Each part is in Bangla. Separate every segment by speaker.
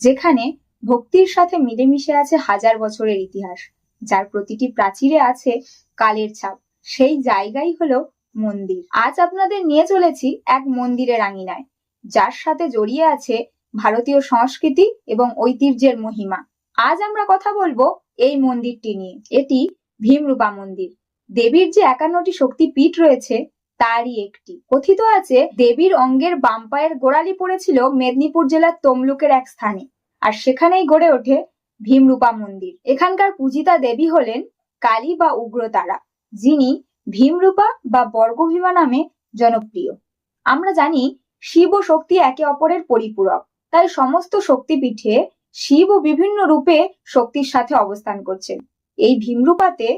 Speaker 1: যেখানে ভক্তির সাথে মিলেমিশে আছে হাজার বছরের ইতিহাস। যার প্রতিটি প্রাচীরে আছে কালের ছাপ। সেই জায়গাই হলো মন্দির। আজ আপনাদের নিয়ে চলেছি এক মন্দিরের আঙিনায়, যার সাথে জড়িয়ে আছে ভারতীয় সংস্কৃতি এবং ঐতিহ্যের মহিমা। আজ আমরা কথা বলব এই মন্দিরটি নিয়ে। এটি ভীমরূপা মন্দির। দেবীর যে একান্নটি শক্তি পীঠ রয়েছে তারই একটি। কথিত আছে, দেবীর অঙ্গের বাম পায়ের গোড়ালি পড়েছিল মেদিনীপুর জেলার তমলুকের এক স্থানে আর সেখানেই গড়ে ওঠে ভীমরূপা মন্দির। এখানকার পূজিতা দেবী হলেন কালী বা উগ্রতারা, যিনি ভীমরূপা বা বর্গভীমা নামে জনপ্রিয়। আমরা জানি, শিব ও শক্তি একে অপরের পরিপূরক, তাই সমস্ত শক্তিপীঠে শিব ও বিভিন্ন রূপে শক্তির সাথে অবস্থান করছেন। এই ভীমরূপাতে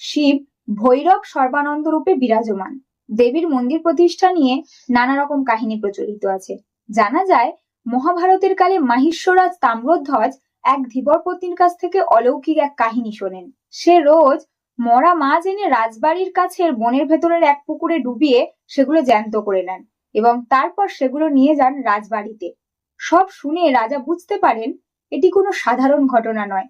Speaker 1: শিব ভৈরব সর্বানন্দ রূপে বিরাজমান। দেবীর মন্দির প্রতিষ্ঠা নিয়ে নানা রকম কাহিনী প্রচলিত আছে। জানা যায়, মহাভারতের কালে মাহিষ্যরাজ তাম্রধ্বজ এক ধীবর পত্নীর কাছ থেকে অলৌকিক এক কাহিনী শোনেন। সে রোজ মরা মাছ এনে রাজবাড়ির কাছের বনের ভেতরের এক পুকুরে ডুবিয়ে সেগুলো জ্যান্ত করে নেন এবং তারপর সেগুলো নিয়ে যান রাজবাড়িতে। সব শুনে রাজা বুঝতে পারেন, এটি কোনো সাধারণ ঘটনা নয়।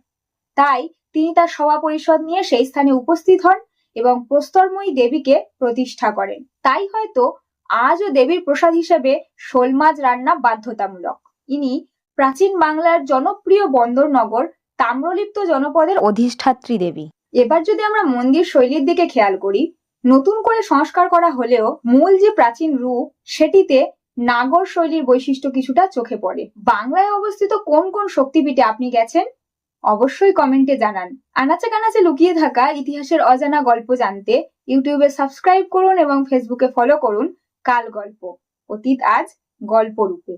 Speaker 1: তাই তিনি তার সভা পরিষদ নিয়ে সেই স্থানে উপস্থিত হন এবং প্রস্তরময়ী দেবীকে প্রতিষ্ঠা করেন। তাই হয়তো আজও দেবীর প্রসাদ হিসেবে শোল মাছ রান্না বাধ্যতামূলক। ইনি প্রাচীন বাংলার জনপ্রিয় বন্দর নগর তাম্রলিপ্ত জনপদের অধিষ্ঠাত্রী দেবী। এবার যদি আমরা মন্দির শৈলীর দিকে খেয়াল করি, নতুন করে সংস্কার করা হলেও মূল যে প্রাচীন রূপ, সেটিতে নাগর শৈলীর বৈশিষ্ট্য কিছুটা চোখে পড়ে। বাংলায় অবস্থিত কোন কোন শক্তিপীঠে আপনি গেছেন? অবশ্যই কমেন্টে জানান। আনাচে কানাচে লুকিয়ে থাকা ইতিহাসের অজানা গল্প জানতে ইউটিউবে সাবস্ক্রাইব করুন এবং ফেসবুকে ফলো করুন কাল গল্প অতীত আজ গল্প রূপে